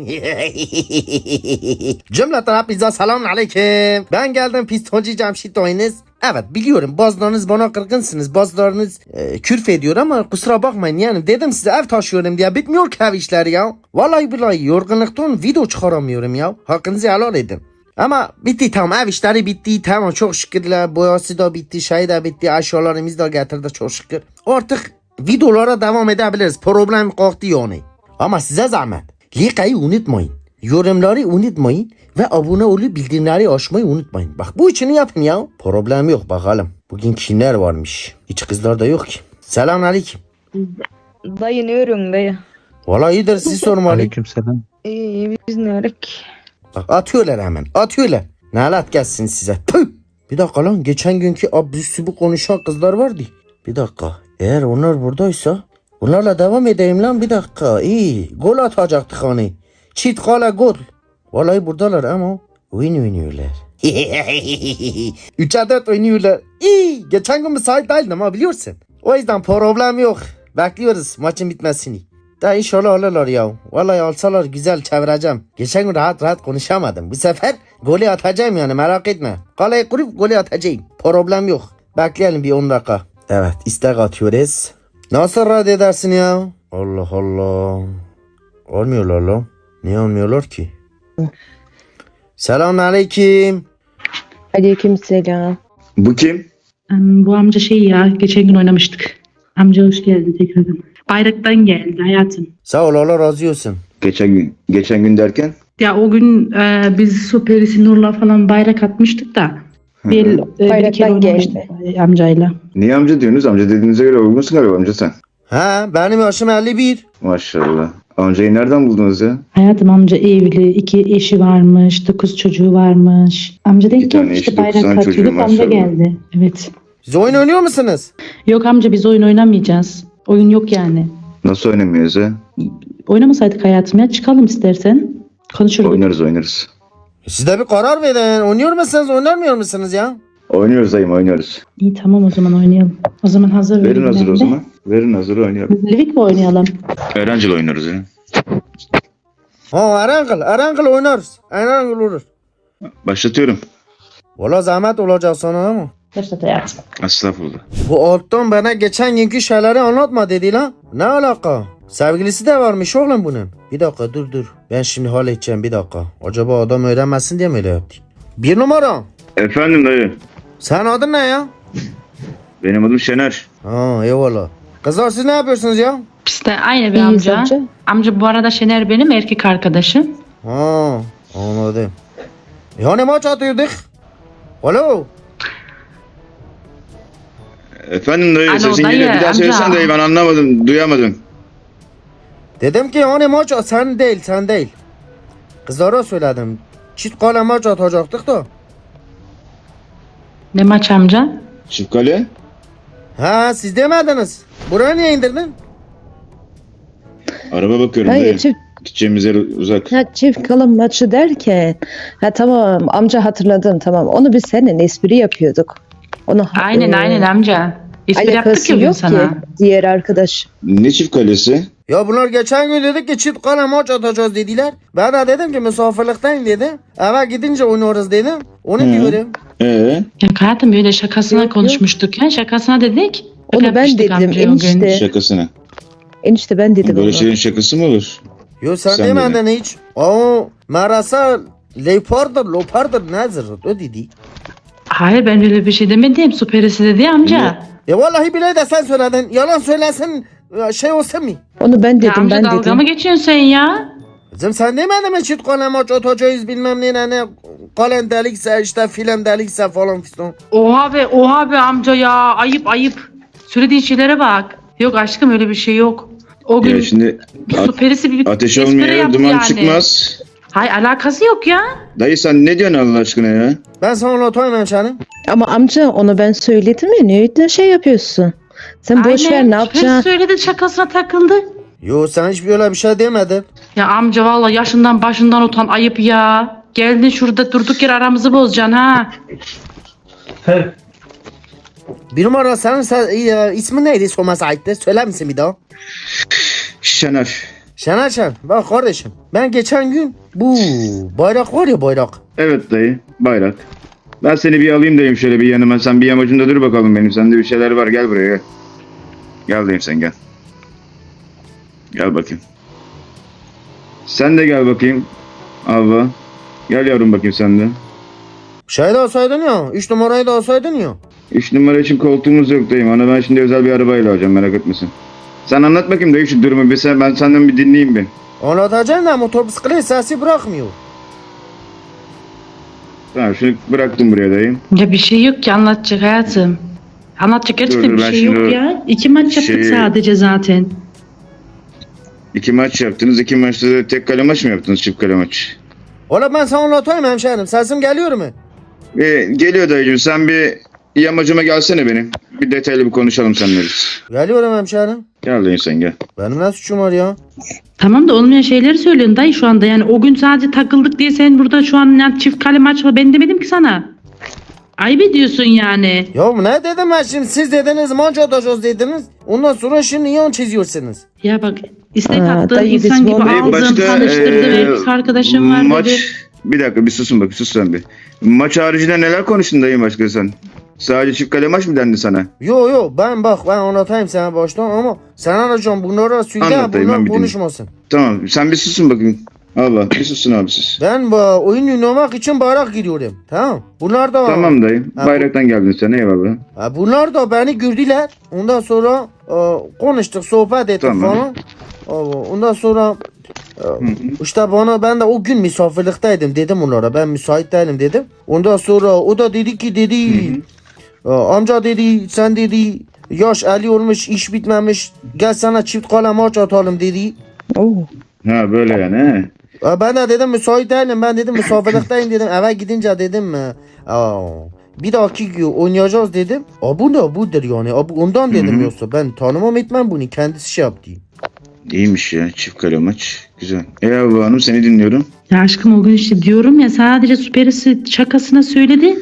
Cümleten hepinize selamun aleyküm. Ben geldim pistoncu Cemşit oyunuz. Evet biliyorum bazılarınız bana kırgınsınız. Bazılarınız e, kürf ediyor ama kusura bakmayın yani dedim size ev taşıyorum diye bitmiyor ki ev işleri ya. Vallahi billahi yorgunluktan video çıkaramıyorum ya. Hakkınızı helal edin. Ama bitti tamam ev işleri bitti tamam çok şükürler boyası da bitti şey de bitti eşyalarımız da getirdi çok şükür. Artık videolara devam edebiliriz problem kalktı yani. Ama size zahmet Likayı unutmayın. Yorumları unutmayın ve abone olup bildirimleri açmayı unutmayın. Bak bu üçünü yapın ya. Problem yok bakalım. Bugün kimler varmış? Hiç kızlar da yok ki. Selam aleyküm. Dayı ne örüyorsun dayı? Valla iyidir sizi sormalı. Aleykümselam. İyi biz ne örük? Bak atıyorlar hemen atıyorlar. Nalat gelsin size. Tüh! Bir dakika lan geçen günkü abdüstü bu konuşan kızlar vardı. Bir dakika. Eğer onlar buradaysa onlarla devam edeyim lan bir dakika. İyi. Gol atacaktık hani. Çift kale gol. Vallahi buradalar ama oyun oynuyorlar. Üç adet oynuyorlar. İyi. Geçen gün müsait değildim ama biliyorsun. O yüzden problem yok. Bekliyoruz maçın bitmesini. Da inşallah alırlar ya. Vallahi alsalar güzel çevireceğim. Geçen gün rahat rahat konuşamadım. Bu sefer golü atacağım yani merak etme. Kaleyi kurup golü atacağım. Problem yok. Bekleyelim bir 10 dakika. Evet istek atıyoruz. Nasıl rad edersin ya? Allah Allah. Olmuyorlar lan. Niye olmuyorlar ki? Selamun aleyküm. Aleykümselam. Bu kim? Em, Bu amca şey ya geçen gün oynamıştık. Amca hoş geldin tekrardan. Bayraktan geldi hayatım. Sağ ol Allah razı olsun. Geçen gün. Geçen gün derken? Ya o gün e, biz Süperisi Nur'la falan bayrak atmıştık da. Bir, e, bir Bayraktan kere oynamıştık geldi. amcayla. Niye amca diyorsunuz? Amca dediğinize göre uygunsun galiba amca sen. Ha benim yaşım 51. Maşallah. Amcayı nereden buldunuz ya? Hayatım amca evli, iki eşi varmış, dokuz çocuğu varmış. Amca denk tane gelmişti eşi, dokuz bayrak tane çocuğu, amca maşallah. geldi. Evet. Siz oyun oynuyor musunuz? Yok amca biz oyun oynamayacağız. Oyun yok yani. Nasıl oynamıyoruz ya? Oynamasaydık hayatım ya çıkalım istersen. Konuşurduk. Oynarız oynarız. Siz de bir karar verin. Oynuyor musunuz, oynamıyor musunuz ya? Oynuyoruz dayım oynuyoruz. İyi tamam o zaman oynayalım. O zaman hazır Verin hazır o zaman. Verin hazır oynayalım. Livik mi oynayalım? Öğrencil oynuyoruz ya. Ha Erangel, Erangel oynarız. Erangel olur. Başlatıyorum. Valla zahmet olacak sana ama. Başlat hayatım. Estağfurullah. Bu alttan bana geçen günkü şeyleri anlatma dedi lan. Ne alaka? Sevgilisi de varmış oğlum bunun. Bir dakika dur dur. Ben şimdi halledeceğim bir dakika. Acaba adam öğrenmesin diye mi öyle yaptı? Bir numara. Efendim dayı. Sen adın ne ya? Benim adım Şener. Ha eyvallah. Kızlar siz ne yapıyorsunuz ya? De aynı bir İyiyiz amca. amca. amca. bu arada Şener benim erkek arkadaşım. Ha anladım. E hani maç atıyorduk? Alo. Efendim dayı Alo, sesin dayı, geliyor. Bir daha amca. söylesen dayı ben anlamadım. Duyamadım. Dedim ki hani maç sen değil sen değil. Kızlara söyledim. Çift kale maç atacaktık da. Ne maç amca? Çift kale. Ha siz demediniz. Buraya niye indirdin? Araba bakıyorum Hayır çift, Gideceğimiz yer uzak. ha, çift kalım maçı derken ha tamam amca hatırladım tamam onu biz seninle espri yapıyorduk. Onu Aynen e, aynen amca. İspri yaptık alakası ya bugün yok sana. ki diğer arkadaş. Ne çift kalesi? Ya bunlar geçen gün dedik ki çift kale maç atacağız dediler. Ben de dedim ki misafirlikteyim dedi. Eve gidince oynarız dedim. Onu Hı. diyorum. Ee? Ya hayatım böyle şakasına Yok, yok. konuşmuştuk ya. Şakasına dedik. Onu ben Yapmıştık dedim, amcaya o gün. enişte. Şakasına. Enişte ben dedim Böyle şeyin şakası mı olur? Yo sen, Sen demedin hiç. O marasa leopardır, lopardır nedir? O dedi. Hayır ben öyle bir şey demedim. Süperisi dedi ya amca. Ya vallahi bile de sen söyledin. Yalan söylesin şey olsa mı? Onu ben Ya dedim amca ben dalga dedim. mı geçiyorsun sen ya? Kızım sen demedin mi çift kale maç atacağız bilmem ne ne ne. Kalen delikse işte film delikse falan fistan. Oha be oha be amca ya. Ayıp ayıp. Söylediğin şeylere bak. Yok aşkım öyle bir şey yok. O gün Ya şimdi bir a- süperisi bir ateş espri yaptı duman yani. çıkmaz. Hayır alakası yok ya. Dayı sen ne diyorsun Allah aşkına ya? Ben sana anlatayım hemşerim. Ama amca onu ben söyledim ya niye de şey yapıyorsun? Sen boş ver ne yapacaksın? söyledi şakasına takıldı. Yo sen hiç öyle bir şey demedin. Ya amca valla yaşından başından utan ayıp ya. Geldin şurada durduk yer aramızı bozacaksın ha. Bir numara senin se- e, ismin neydi sorması aitti? Söyler misin bir daha? Şener. Şener Şen bak kardeşim ben geçen gün bu bayrak var ya bayrak. Evet dayı. Bayrak. Ben seni bir alayım dayım şöyle bir yanıma. Sen bir yamacında dur bakalım benim. Sende bir şeyler var. Gel buraya gel. Gel dayım sen gel. Gel bakayım. Sen de gel bakayım. Abla. Gel yavrum bakayım sen de. Şey de alsaydın ya 3 numarayı da alsaydın ya. Üç numara için koltuğumuz yok dayım. Ona ben şimdi özel bir arabayla alacağım merak etmesin. Sen anlat bakayım dayı şu durumu bir sen, ben senden bir dinleyeyim bir. Anlatacaksın da motor bisiklet sesi bırakmıyor. Tamam şunu bıraktım buraya dayım. Ya bir şey yok ki anlatacak hayatım. Anlatacak gerçekten Dur, bir ben şey yok ya. İki maç yaptık şeyi- sadece zaten. İki maç yaptınız. iki maçta da tek kale maç mı yaptınız? Çift kale maç. Ola ben sana anlatayım hemşerim. Sesim geliyor mu? Ee, geliyor dayıcım sen bir yamacıma gelsene benim. Bir detaylı bir konuşalım seninle biz. Geliyorum hemşerim. Gel dayı sen gel. Benim ne suçum var ya? Tamam da olmayan şeyleri söylüyorsun dayı şu anda. Yani o gün sadece takıldık diye sen burada şu an yani çift kale maç var. Ben demedim ki sana. Ayıp ediyorsun yani. Ya ne dedim ben şimdi siz dediniz manca atacağız dediniz. Ondan sonra şimdi yan çiziyorsunuz. Ya bak istek attın dayı insan bizim gibi onu- aldım Başta, tanıştırdı ee, ve kız arkadaşım var maç, dedi. Bir dakika bir susun bak sus sen bir. Maç haricinde neler konuştun dayı başka sen? Sadece çift kale maç mı dendi sana? Yo yo ben bak ben anlatayım sana baştan ama sen anacığım bunlara söyle Anlat dayı, ben bunlar bir konuşmasın. Tamam sen bir susun bakayım. Allah bir susun abi siz. Ben bu oyun oynamak için bayrak gidiyorum. Tamam. Bunlar da Tamam dayı. Ha, Bayraktan geldin sen eyvallah. Ha, bunlar da beni gördüler. Ondan sonra e, konuştuk, sohbet ettik Tamam. falan. E, Ondan sonra e, işte bana ben de o gün misafirlikteydim dedim onlara. Ben müsait değilim dedim. Ondan sonra o da dedi ki dedi amca dedi sen dedi yaş 50 olmuş iş bitmemiş gel sana çift kale maç atalım dedi. Oo. Ha böyle yani he. E, Ben de dedim müsait değilim ben dedim misafirlikteyim dedim eve gidince dedim e, aa, bir dahaki gün oynayacağız dedim. A bu ne budur yani a, bu ondan dedim Hı hı. yoksa ben tanımam etmem bunu kendisi şey yaptı. İyiymiş ya çift kale maç. Güzel. Eyvallah hanım seni dinliyorum. Ya aşkım o gün işte diyorum ya sadece süperisi şakasına söyledi.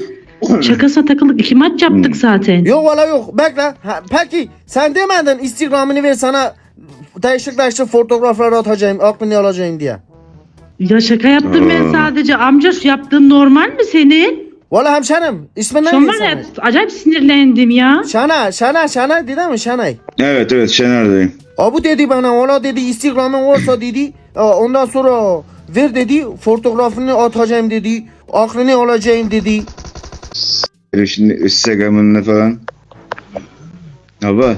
Şakasına takıldık. iki maç yaptık Hmm. zaten. Yok valla yok bekle. Ha, peki sen demedin Instagram'ını ver sana değişik değişik fotoğraflar atacağım aklını alacağım diye. Ya şaka yaptım ben sadece. Amca şu yaptığın normal mi senin? Valla hemşerim ismin Şu an var ya acayip sinirlendim ya. Şanay, Şanay, Şanay dedi mi Şanay? Evet evet Şener dayı. Abu dedi bana valla dedi Instagram'ın varsa dedi e, ondan sonra ver dedi fotoğrafını atacağım dedi aklını alacağım dedi. Böyle Şimdi Instagram'ınla falan. Baba.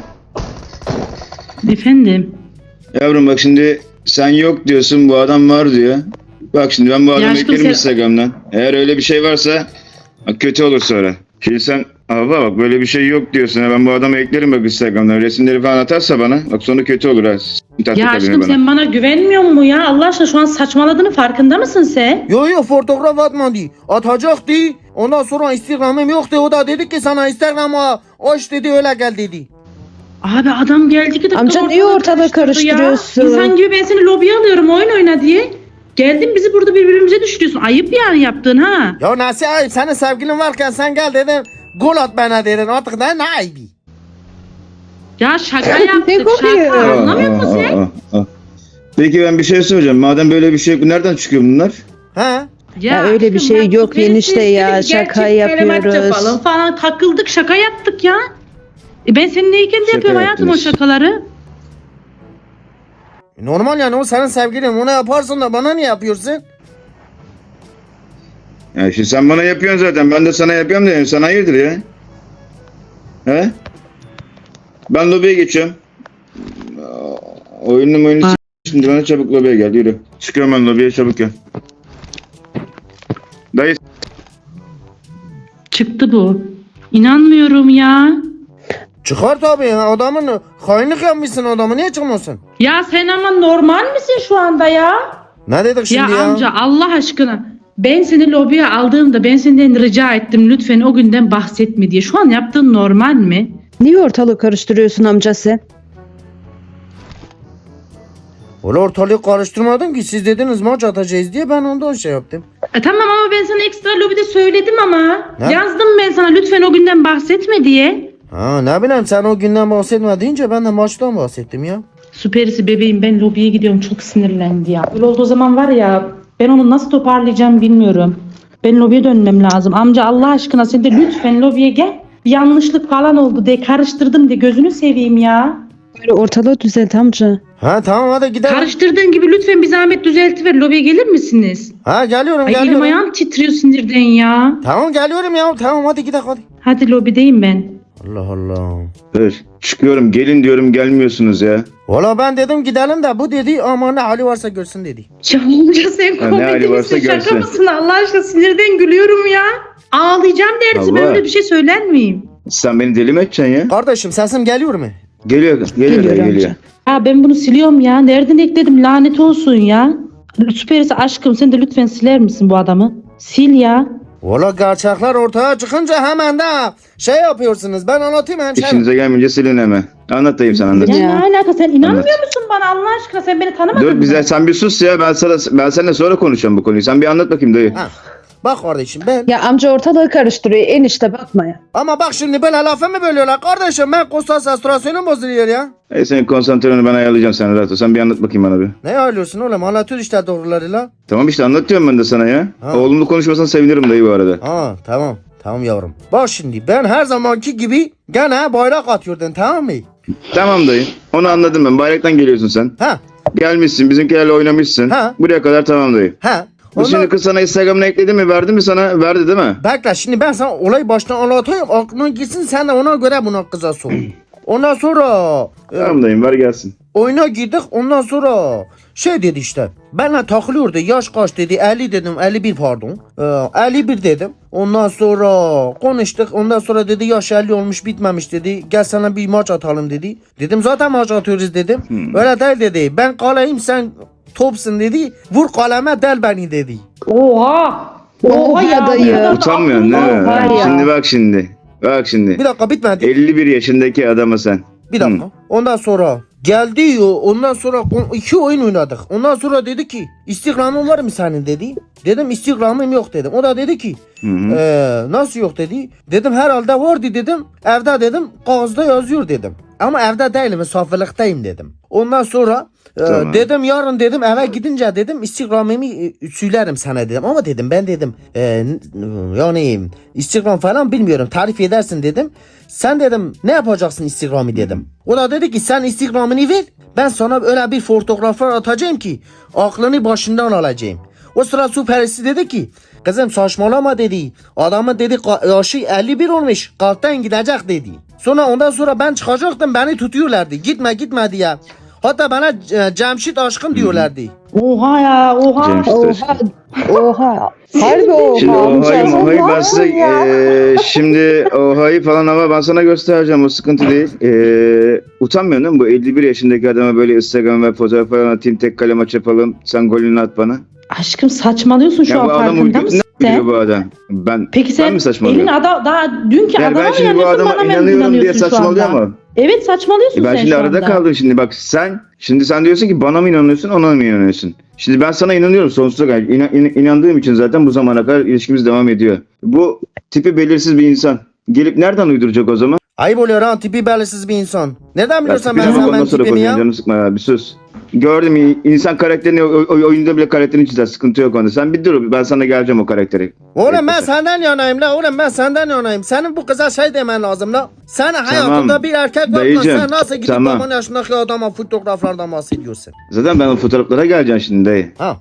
Efendim. Yavrum bak şimdi sen yok diyorsun bu adam var diyor. Bak şimdi ben bu adamı aşkım eklerim sen- Instagram'dan. Eğer öyle bir şey varsa bak kötü olur sonra. Şimdi sen Abi bak böyle bir şey yok diyorsun. Ben bu adamı eklerim bak Instagram'dan. Resimleri falan atarsa bana. Bak sonu kötü olur ha. Tatlı Ya aşkım bana. sen bana güvenmiyor mu ya? Allah aşkına şu an saçmaladığını farkında mısın sen? Yo yo fotoğraf atmadı. Atacaktı. Ondan sonra Instagram'ım yoktu. O da dedi ki sana Instagram'a aç dedi öyle gel dedi. Abi adam geldi ki de Amca niye ortalığı karıştırıyorsun? İnsan gibi ben seni lobiye alıyorum oyun oyna diye. Geldin bizi burada birbirimize düşürüyorsun. Ayıp yani yaptığın ha. Ya nasıl ayıp senin sevgilin varken sen gel dedim. Gol at bana dedin artık ne ne ayıbı? Ya şaka yaptık şaka. Anlamıyor musun sen? Peki ben bir şey soracağım. Madem böyle bir şey nereden çıkıyor bunlar? He? Ya öyle bir şey bak, yok enişte ya, şaka yapıyoruz. yapalım falan takıldık şaka yaptık ya. E ben senin neyken de yapıyorum hayatım o şakaları. Normal yani o senin sevgilin ona yaparsın da bana niye yapıyorsun? Ya şimdi sen bana yapıyorsun zaten. Ben de sana yapıyorum da yani sana hayırdır ya. He? Ben lobiye geçiyorum. Aa, Oyunlu oyunu şimdi bana çabuk lobiye gel yürü. Çıkıyorum ben lobiye çabuk gel. Çıktı bu. İnanmıyorum ya. Çıkar tabii ya adamın hainlik yapmışsın adamı niye çıkmasın? Ya sen ama normal misin şu anda ya? Ne dedik şimdi ya, ya? amca Allah aşkına ben seni lobiye aldığımda ben senden rica ettim lütfen o günden bahsetme diye. Şu an yaptığın normal mi? Niye ortalığı karıştırıyorsun amca sen? Öyle ortalığı karıştırmadım ki siz dediniz maç atacağız diye ben ondan şey yaptım. E tamam ama ben sana ekstra lobide söyledim ama. Ne? Yazdım ben sana lütfen o günden bahsetme diye. Ha ne bileyim sen o günden bahsetme deyince ben de maçtan bahsettim ya. Süperisi bebeğim ben lobiye gidiyorum çok sinirlendi ya. Öyle olduğu zaman var ya ben onu nasıl toparlayacağım bilmiyorum. Ben lobiye dönmem lazım. Amca Allah aşkına sen de lütfen lobiye gel. Bir yanlışlık falan oldu de karıştırdım de gözünü seveyim ya. Böyle ortalığı düzelt amca. Ha tamam hadi gidelim. Karıştırdığın gibi lütfen bir zahmet düzeltiver. Lobiye gelir misiniz? Ha geliyorum Ay elim geliyorum. ayağım titriyor sinirden ya. Tamam geliyorum ya tamam hadi gidelim hadi. Hadi lobideyim ben. Allah Allah. Dur. Çıkıyorum gelin diyorum gelmiyorsunuz ya. Valla ben dedim gidelim de bu dedi ama ne hali varsa görsün dedi. Ya amca sen komedi misin şaka görsün. mısın Allah aşkına sinirden gülüyorum ya. Ağlayacağım dersi ben Allah. öyle bir şey söyler miyim? Sen beni deli mi edeceksin ya? Kardeşim sesim geliyor mu? Geliyor geliyor Geliyor geliyor. geliyor. Ya ben bunu siliyorum ya. Nereden ekledim lanet olsun ya. Süperisi aşkım sen de lütfen siler misin bu adamı? Sil ya. Valla gerçekler ortaya çıkınca hemen de şey yapıyorsunuz. Ben anlatayım hemşerim. İşinize gelmeyince silin hemen. Anlatayım sen anlat. Ya, Ya. ne alaka sen inanmıyor Anlat. musun bana Allah aşkına sen beni tanımadın Dur mı? bize sen bir sus ya ben sana ben seninle sonra konuşacağım bu konuyu. Sen bir anlat bakayım dayı. Ha, bak kardeşim ben. Ya amca ortalığı karıştırıyor. Enişte bakma ya. Ama bak şimdi böyle lafımı bölüyorlar. Kardeşim ben konsantrasyonum bozuluyor ya. Ey senin konsantreni ben ayarlayacağım sen rahat ol. Sen bir anlat bakayım bana bir. Ne ayarlıyorsun oğlum? Anlatıyor işte doğrularıyla. Tamam işte anlatıyorum ben de sana ya. Ha. Oğlumla konuşmasan sevinirim dayı bu arada. Ha tamam. Tamam yavrum. Bak şimdi ben her zamanki gibi gene bayrak atıyordun tamam mı? Tamam dayı. Onu anladım ben. Bayraktan geliyorsun sen. Ha Gelmişsin bizimkilerle oynamışsın. Ha. Buraya kadar tamam dayı. ha. Ondan... şimdi kız sana Instagram'ına ekledi mi? Verdi mi sana? Verdi değil mi? Bekle şimdi ben sana olay baştan anlatayım. Aklına gitsin sen de ona göre buna kıza sor. Ondan sonra e, Tamam dayım ver gelsin. oyuna girdik ondan sonra şey dedi işte benle takılıyordu yaş kaç dedi 50 dedim 51 pardon ee, 51 dedim ondan sonra konuştuk ondan sonra dedi yaş 50 olmuş bitmemiş dedi gel sana bir maç atalım dedi dedim zaten maç atıyoruz dedim öyle değil dedi ben kaleyim sen topsun dedi vur kaleme del beni dedi Oha. Oha ya. dayı. Utanmıyorsun değil mi? ya. Şimdi bak şimdi. Bak şimdi. bir dakika bitmedi 51 yaşındaki adama sen. Bir dakika. Ondan sonra geldi yo. Ondan sonra iki oyun oynadık. Ondan sonra dedi ki Instagram'ın var mı senin dedi. Dedim Instagram'ım yok dedim. O da dedi ki Hı hı. "Ee, nasıl yok dedi. Dedim herhalde vardı dedim. Evde dedim kağızda yazıyor dedim. Ama evde değilim misafirlikteyim dedim. Ondan sonra e, Tamam. dedim yarın dedim eve gidince dedim Instagram'ımı e, söylerim sana dedim. Ama dedim ben dedim e, yani Instagram falan bilmiyorum tarif edersin dedim. Sen dedim ne yapacaksın Instagram'ı dedim. O da dedi ki sen Instagram'ını ver. Ben sana öyle bir fotoğraflar atacağım ki aklını başından alacağım. O sıra su perisi dedi ki kızım saçmalama dedi. Adamın dedi yaşı 51 olmuş kalpten gidecek dedi. Sonra ondan sonra ben çıkacaktım beni tutuyorlardı. Gitme gitme diye. Hatta bana e, Cemşit aşkım diyorlardı. Oha ya oha. Cemşit Oha. Oha. Harbi oha Şimdi ohayı mohayı ben Oha size eee, şimdi ohayı falan ama ben sana göstereceğim o sıkıntı değil. Eee utanmıyorsun değil mi? Bu 51 yaşındaki adama böyle Instagram ve fotoğraf falan atayım tek kale maç yapalım sen golünü at bana. Aşkım saçmalıyorsun şu Ya an farkında mısın ne sen? bu adam? Ben, Peki ben sen mi saçmalıyorum? elin ada daha dünkü Yani adama ben mı inanıyorsun bana mı inanıyorum diye inanıyorsun şu anda? ama. Evet saçmalıyorsun E ben sen şimdi şu arada anda. kaldım şimdi bak sen şimdi sen diyorsun ki bana mı inanıyorsun ona mı inanıyorsun? Şimdi ben sana inanıyorum sonsuza kadar İna- in- inandığım için zaten bu zamana kadar ilişkimiz devam ediyor. Bu tipi belirsiz bir insan gelip nereden uyduracak o zaman? Ayıp oluyor ha tipi belirsiz bir insan. Nereden Ya biliyorsun ben ondan sonra tipini konuşacağım ya? canım sıkma ya bir sus. Gördüm insan karakterini oyunda bile karakterini çizer sıkıntı yok onda. Sen bir dur ben sana geleceğim o karakteri. Oğlum ben senden yanayım la oğlum ben senden yanayım. Senin bu kıza şey demen lazım la. Sen hayatında bir erkek bakma sen nasıl gidip tamam. baban yaşındaki adama fotoğraflardan bahsediyorsun. Zaten ben o fotoğraflara geleceğim şimdi dayı. Ha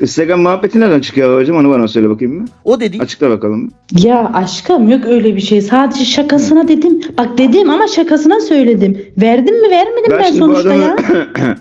Instagram muhabbeti nereden çıkıyor hocam onu bana söyle bakayım mı? o dedi. Açıkla bakalım. Ya aşkım yok öyle bir şey. Sadece şakasına dedim. Bak dedim ama şakasına söyledim. Verdim mi vermedim ben, Ben şimdi bu sonuçta adamı ya.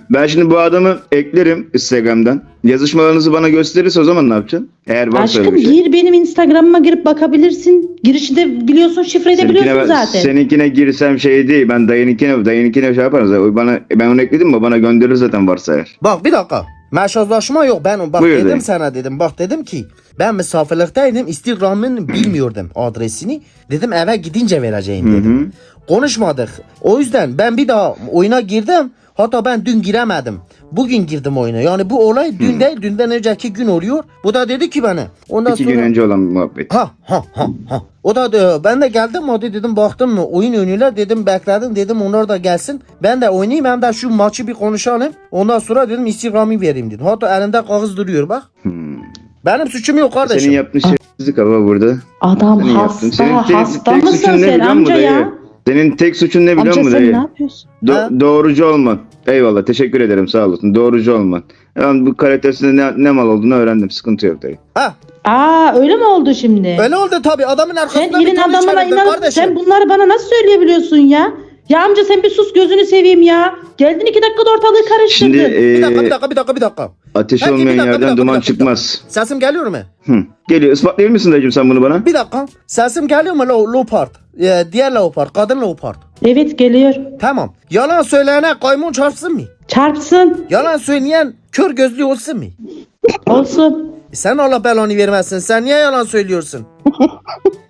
ben şimdi bu adamı eklerim Instagram'dan. Yazışmalarınızı bana gösterirse o zaman ne yapacaksın? Eğer varsa öyle Aşkım bir şey. gir benim Instagram'ıma girip bakabilirsin. Girişi de biliyorsun şifreyi de biliyorsun ben- zaten. seninkine girsem şey değil. Ben dayınınkine, dayınınkine şey yaparız. O Bana, ben onu ekledim mi bana gönderir zaten varsa eğer. Bak bir dakika. Meşazlaşma yok ben bak Buyur dedim dayı. sana dedim bak dedim ki ben misafirlikteydim Instagram'ın bilmiyordum adresini dedim eve gidince vereceğim Hı dedim. hı. Konuşmadık. O yüzden ben bir daha oyuna girdim. Hatta ben dün giremedim. Bugün girdim oyuna. Yani bu olay dün değil dünden önceki gün oluyor. Bu da dedi ki bana. Ondan İki sonra... gün önce olan muhabbet. Ha ha ha ha. O da de, ben de geldim o da dedim baktım mı oyun oynuyorlar dedim bekledim dedim onlar da gelsin. Ben de oynayayım hem de şu maçı bir konuşalım. Ondan sonra dedim Instagram'ı vereyim dedim. Hatta elinde kağıt duruyor bak. Hmm. Benim suçum yok kardeşim. Senin yaptığın şerefsizlik ama burada. Adam Senin yaptığın. hasta. Senin hasta mısın sen amca ya? Senin tek suçun ne biliyor Amca musun sen dayı? ne yapıyorsun? Do- Ha? doğrucu olman. Eyvallah teşekkür ederim sağ olasın. Doğrucu olman. Ben bu karaktesinde ne, ne mal olduğunu öğrendim. Sıkıntı yok dayı. Ha Aa öyle mi oldu şimdi? öyle oldu tabii adamın Sen arkasında bir elin tane adamına çevirdim inan. kardeşim. Sen bunları bana nasıl söyleyebiliyorsun ya? Ya amca sen bir sus gözünü seveyim ya. Geldin iki dakikada ortalığı karıştırdın. Şimdi Bir dakika e, bir dakika bir dakika bir dakika. ateş Peki, bir olmayan dakika, bir yerden dakika, duman bir dakika, bir çıkmaz. Sesim geliyor mu? Hı. Geliyor. Ispatlayabilir misin dayıcım sen bunu bana? Bir dakika. Sesim geliyor mu lo leopard? Ee, diğer leopard, kadın leopard. Evet geliyor. Tamam. Yalan söyleyene kaymun çarpsın mı? Çarpsın. Yalan söyleyen kör gözlü olsun mu? Olsun. E Sen Allah belanı vermezsin. Sen niye yalan söylüyorsun?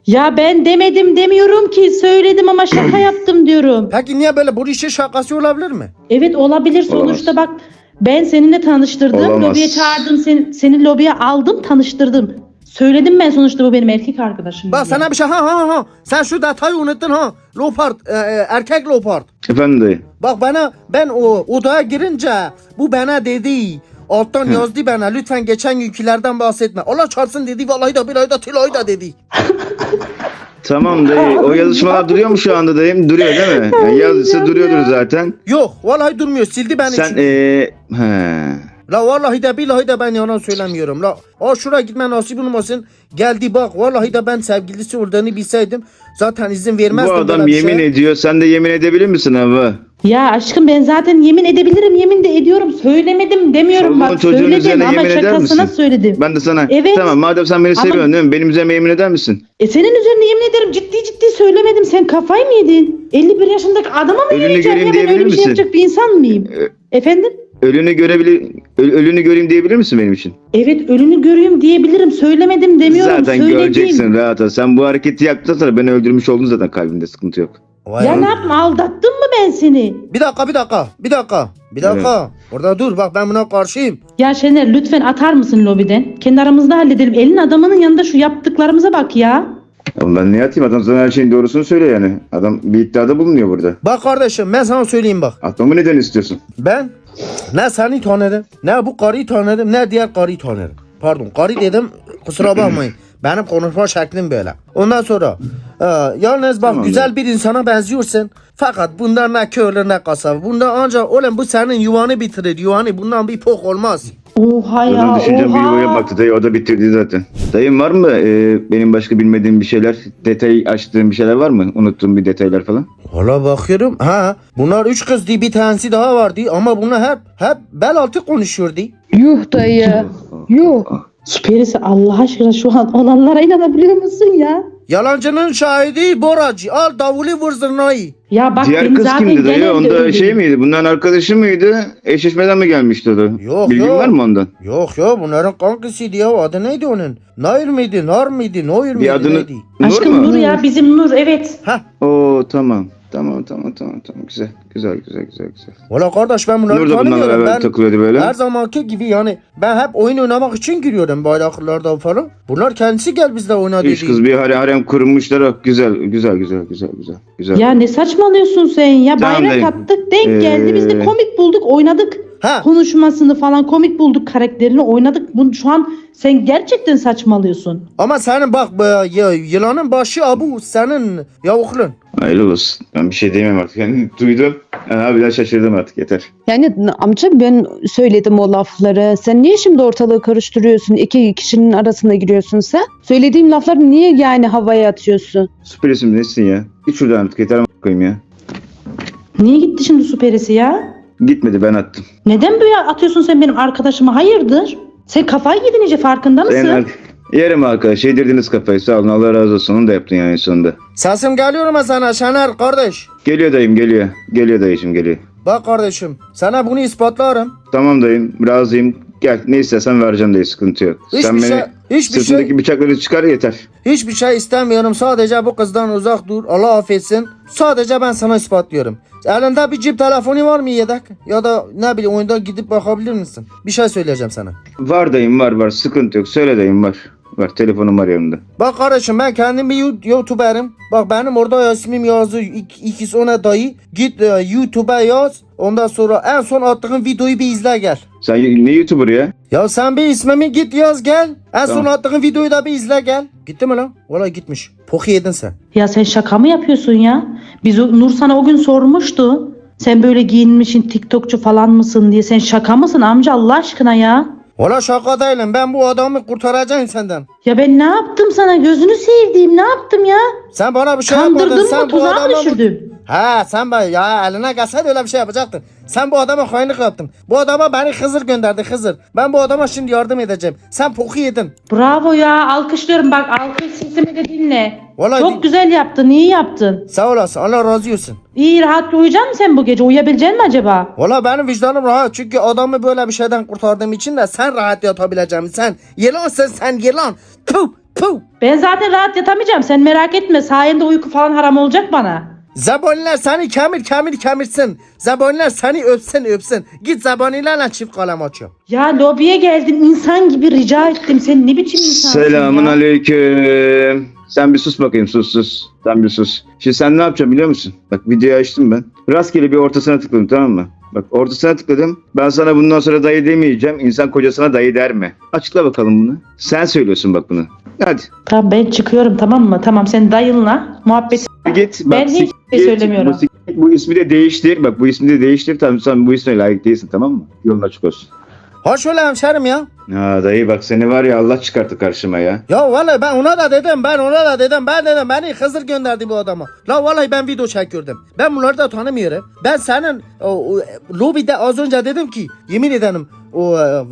Ya ben demedim demiyorum ki. Söyledim ama şaka yaptım diyorum. Peki niye böyle bu işin şakası olabilir mi? Evet olabilir sonuçta bak. Ben seninle tanıştırdım. Olamaz. Lobiye çağırdım. Seni, seni lobiye aldım tanıştırdım. Söyledim ben sonuçta bu benim erkek arkadaşım. Bak diye. sana bir şey ha ha ha. Sen şu detayı unuttun ha. Leopard, e, e, erkek leopard. Efendim dayı. Bak bana ben o odaya girince bu bana dedi. Alttan yazdı bana lütfen geçen günkülerden bahsetme. Allah çarpsın dedi vallahi da billahi da tilahi da dedi. Tamam dayı. O yazışmalar duruyor mu şu anda dayım? Duruyor değil mi? Yani yazısı duruyordur zaten. Yok vallahi durmuyor sildi beni. Sen çünkü. eee he. La vallahi de billahi de ben yalan söylemiyorum. La o şuraya gitme nasip olmasın. Geldi bak vallahi de ben sevgilisi olduğunu bilseydim zaten izin Bu vermezdim. adam böyle bir yemin şeye. ediyor. Sen de yemin edebilir misin abi? Ya aşkım ben zaten yemin edebilirim. Yemin de ediyorum. Söylemedim demiyorum Çoluğun bak. Söyledim üzerine ama yemin eder şakasına misin? söyledim. Ben de sana Evet. tamam madem sen beni Ama- seviyorsun değil mi? Benim üzerime yemin eder misin? E senin üzerine yemin ederim ciddi ciddi söylemedim. Sen kafayı mı yedin? 51 yaşındaki adama mı Ölünü göreyim ya? Ben öyle bir şey misin? yapacak bir insan mıyım? Efendim? Ölünü görebilir ölünü göreyim diyebilir misin benim için? Evet ölünü görüyorum diyebilirim. Söylemedim demiyorum. zaten Söyledim. göreceksin rahat ol. Sen bu hareketi yaptıktan sonra beni öldürmüş oldun zaten kalbinde sıkıntı yok. Vay Ya ne yapma aldattım mı ben seni? Bir dakika bir dakika bir dakika bir dakika. Orada dur bak ben buna karşıyım. Ya Şener lütfen atar mısın lobiden? Kendi aramızda halledelim. Elin adamının yanında şu yaptıklarımıza bak ya. Oğlum ben ne atayım adam sana her şeyin doğrusunu söyle yani. Adam bir iddiada bulunuyor burada. Bak kardeşim ben sana söyleyeyim bak. Atmamı neden istiyorsun? Ben ne seni tanıdım ne bu karıyı tanıdım ne diğer karıyı tanıdım. Pardon karı dedim kusura bakmayın. Benim konuşma şeklim böyle. Ondan sonra e, yalnız bak Tamam. güzel bir insana benziyorsun. Fakat bundan ne köylü ne kasabı. Bundan ancak oğlum bu senin yuvanı bitirir. Yuvanı bundan bir pok olmaz. Oha ya Adam düşüncem bir yuvaya oha. baktı dayı o da bitirdi zaten. Dayım var mı e, benim başka bilmediğim bir şeyler, detay açtığım bir şeyler var mı? Unuttuğum bir detaylar falan. Valla bakıyorum ha bunlar üç kız diye bir tanesi daha vardı ama bunlar hep hep bel altı konuşuyordu. Yuh dayı. Yuh. Süperisi Allah aşkına şu an olanlara inanabiliyor musun ya? Yalancının şahidi Boracı al davulu vur zırnayı. Ya bak Diğer kız zaten kimdi dayı? genelde Onda öyleyim. şey miydi? Bunların arkadaşı mıydı? Eşleşmeden mi gelmişti o da? Yok, Bilgin yok. var mı ondan? Yok ya bunların kankasıydı ya adı neydi onun? Nail miydi Nar mıydı Noir Bir miydi adını... neydi? Aşkım Nur Nur mu? ya bizim Nur evet. Heh. Oo tamam. Tamam tamam tamam tamam güzel güzel güzel güzel güzel. Valla kardeş ben bunları Nur da bunlarla tanımıyorum. beraber Ben takılıyordu böyle. her zamanki gibi yani ben hep oyun oynamak için giriyorum bayraklarda falan. Bunlar kendisi gel bizle oyna dedi. Üç kız bir hare- harem kurmuşlar. Oh, güzel güzel güzel güzel güzel. güzel. Ya ne saçmalıyorsun sen ya? Tamam Bayrak dayı. attık denk geldi. Biz de Ee, komik bulduk oynadık. Ha. Konuşmasını falan komik bulduk karakterini oynadık. Bunu şu an sen gerçekten saçmalıyorsun. Ama senin bak ya, yılanın başı abu senin yavuklun. Hayırlı olsun. Ben bir şey diyemem artık. Yani duydum. Ha, biraz şaşırdım artık yeter. Yani amca ben söyledim o lafları. Sen niye şimdi ortalığı karıştırıyorsun? İki kişinin arasına giriyorsun sen. Söylediğim lafları niye yani havaya atıyorsun? Süper isim nesin ya? Git şuradan artık yeter koyayım ya. Niye gitti şimdi süperisi ya? Gitmedi ben attım. Neden böyle atıyorsun sen benim arkadaşıma? Hayırdır? Sen kafayı yedin iyice farkında mısın? Sen artık yerim arkadaş. Yedirdiniz kafayı sağ olun. Allah razı olsun. Onu da yaptın yani sonunda. Sesim geliyor mu sana Şener kardeş? Geliyor dayım geliyor. Geliyor dayıcım geliyor. Bak kardeşim sana bunu ispatlarım. Tamam dayım razıyım. Gel ne istersen vereceğim dayı sıkıntı yok. Hiçbir Sen beni şey- hiçbir şey- sırtındaki bıçakları çıkar yeter. Hiçbir şey istemiyorum. Sadece bu kızdan uzak dur. Allah affetsin. Sadece ben sana ispatlıyorum. Elinde bir cip telefonu var mı yedek? Ya da ne bileyim oyunda gidip bakabilir misin? Bir şey söyleyeceğim sana. Var dayım var var sıkıntı yok. Söyle dayım var. Var telefonum var yanımda. Bak kardeşim ben kendim bir YouTuber'ım. Bak benim orada ismim. İk, ikisi ona dayı. Git e, YouTube'a yaz. Ondan sonra en son attığın videoyu bir izle gel. Sen ne YouTuber ya? Ya sen bir ismimi git yaz gel. En son Tamam. attığın videoyu da bir izle gel. Gitti mi lan? Valla gitmiş. Poki yedin sen. Ya sen şaka mı yapıyorsun ya? Biz o- Nur sana o gün sormuştu. Sen böyle giyinmişsin TikTokçu falan mısın diye. Sen şaka mısın amca Allah aşkına ya? Valla şaka değilim. Ben bu adamı kurtaracağım senden. Ya ben ne yaptım sana? Gözünü sevdiğim ne yaptım ya? Sen bana bir şey yapmadın. Kandırdın Sen mı? bu Tuzağa mı adama... düşürdün? Ha sen ben ya eline gelseydi öyle bir şey yapacaktın. Sen bu adama hainlik yaptın. Bu adama beni Hızır gönderdi Hızır. Ben bu adama şimdi yardım edeceğim. Sen poku yedin. Bravo ya alkışlıyorum bak alkış sesimi de dinle. Vallahi Çok din- güzel yaptın iyi yaptın. Sağ olasın Allah razı olsun. İyi rahat uyuyacaksın mı sen bu gece uyuyabilecek misin acaba? Valla benim vicdanım rahat çünkü adamı böyle bir şeyden kurtardığım için de sen rahat yatabileceğim. Sen yılansın sen yılan. Puh puh. Ben zaten rahat yatamayacağım sen merak etme sayende uyku falan haram olacak bana. Zabaniler seni kemir kemir kemirsin. Zabaniler seni öpsün öpsün. Git zabanilerle çift kalem açıyor. Ya lobiye geldim insan gibi rica ettim sen ne biçim insansın Selamun ya? aleyküm. Sen bir sus bakayım sus sus. Sen bir sus. Şimdi sen ne yapacaksın biliyor musun? Bak videoyu açtım ben. Rastgele bir ortasına tıkladım tamam mı? Bak ortasına tıkladım. Ben sana bundan sonra dayı demeyeceğim. İnsan kocasına dayı der mi? Açıkla bakalım bunu. Sen söylüyorsun bak bunu. Hadi. Tamam ben çıkıyorum tamam mı? Tamam sen dayınla muhabbet Git. Ben bak, hiçbir sik- şey söylemiyorum. Bu, bu ismi de değiştir. Bak bu ismi de değiştir. Tamam sen bu isme layık değilsin tamam mı? Yolun açık olsun. Hoş öyle hemşerim ya. Ha dayı bak seni var ya Allah çıkarttı karşıma ya. Ya vallahi ben ona da dedim ben ona da dedim ben dedim beni Hızır gönderdi bu adama. La vallahi ben video çekiyordum. Ben bunları da tanımıyorum. Ben senin o, o, lobide az önce dedim ki yemin ederim o e,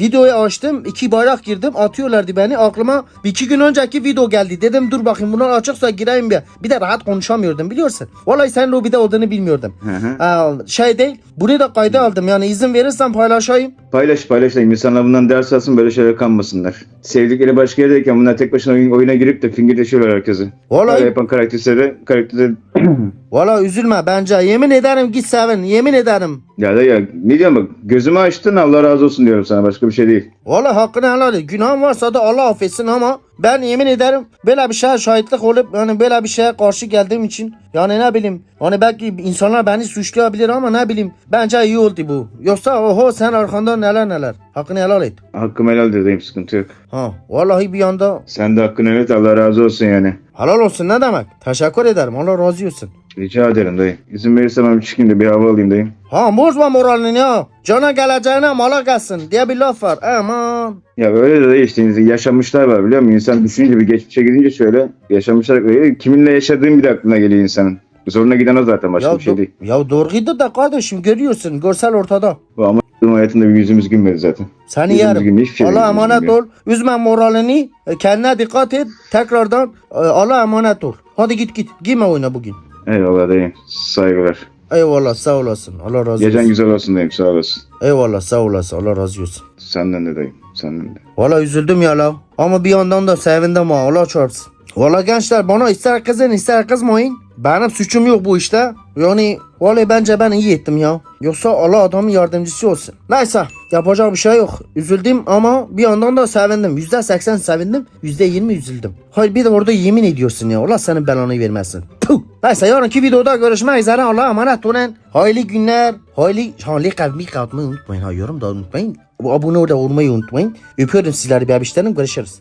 videoyu açtım iki bayrak girdim atıyorlardı beni aklıma bir iki gün önceki video geldi dedim dur bakayım bunlar açıksa gireyim bir bir de rahat konuşamıyordum biliyorsun vallahi sen lobide olduğunu bilmiyordum Hı hı. Şey değil bunu da kayda aldım yani izin verirsen paylaşayım Paylaş paylaş dayım. İnsanlar bundan ders alsın böyle şeylere kanmasınlar. Sevdikleri başka yerdeyken bunlar tek başına oyun, oyuna girip de fingirdeşiyorlar herkese. Vallahi- Öyle yapan karakterlere, karakterleri... Valla üzülme bence yemin ederim git sevin yemin ederim ya da ya ne diyorum bak gözümü açtın Allah razı olsun diyorum sana başka bir şey değil. Valla hakkını helal et. Günahım varsa da Allah affetsin ama ben yemin ederim böyle bir şeye şahitlik olup yani böyle bir şeye karşı geldiğim için yani ne bileyim hani belki insanlar beni suçlayabilir ama ne bileyim bence iyi oldu bu. Yoksa oho sen arkanda neler neler. Hakkını helal et. Hakkım helal dayım sıkıntı yok. Ha vallahi bir yanda Sen de hakkını helal et Allah razı olsun yani. helal olsun ne demek. Teşekkür ederim Allah razı olsun. Rica ederim dayı. İzin verirsen ben bir çıkayım da bir hava alayım dayım. Ha bozma moralini ya. Cana geleceğine mala gelsin diye bir laf var. Aman. Ya öyle de dayı işte yaşamışlar var biliyor musun? İnsan düşününce bir geçmişe gidince şöyle yaşamışlar. öyle Kiminle yaşadığın bir de aklına geliyor insanın. Zoruna giden o zaten başka Ya, bir şey değil. ya doğruydu da kardeşim görüyorsun görsel ortada. Bu ama hayatında bir yüzümüz gülmedi zaten. Seni yerim. şey yüzümüz emanet ol. Üzme moralini. e, Kendine dikkat et. Tekrardan e, Allah'a emanet ol. Hadi git git. Giyme oyna bugün. Eyvallah dayım. Saygılar. Eyvallah sağ olasın. Allah razı Gecen olsun. güzel olsun dayım sağ olasın. Eyvallah sağ olasın. Allah razı olsun. Senden de dayım. Senden de. Valla üzüldüm ya la. Ama bir yandan da sevindim ha. Allah çarpsın. Valla gençler bana ister kızın ister kızmayın. Benim suçum yok bu işte. Yani vallahi bence ben iyi ettim ya. Yoksa Allah adamın yardımcısı olsun. Neyse yapacak bir şey yok. Üzüldüm ama bir yandan da sevindim. Yüzde seksen sevindim. Yüzde yirmi üzüldüm. Hayır bir de orada yemin ediyorsun ya. Allah senin belanı vermesin. Puh. Neyse yarınki videoda görüşmek üzere. Allah'a emanet olun. Hayırlı günler. Hayırlı, hayırlı kavmi katmayı unutmayın. Ha, yorum da unutmayın. Abone olmayı unutmayın. Öpüyorum sizleri bebişlerim. Görüşürüz.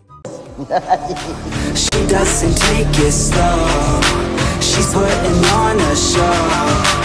She doesn't take it slow. She's putting on a show.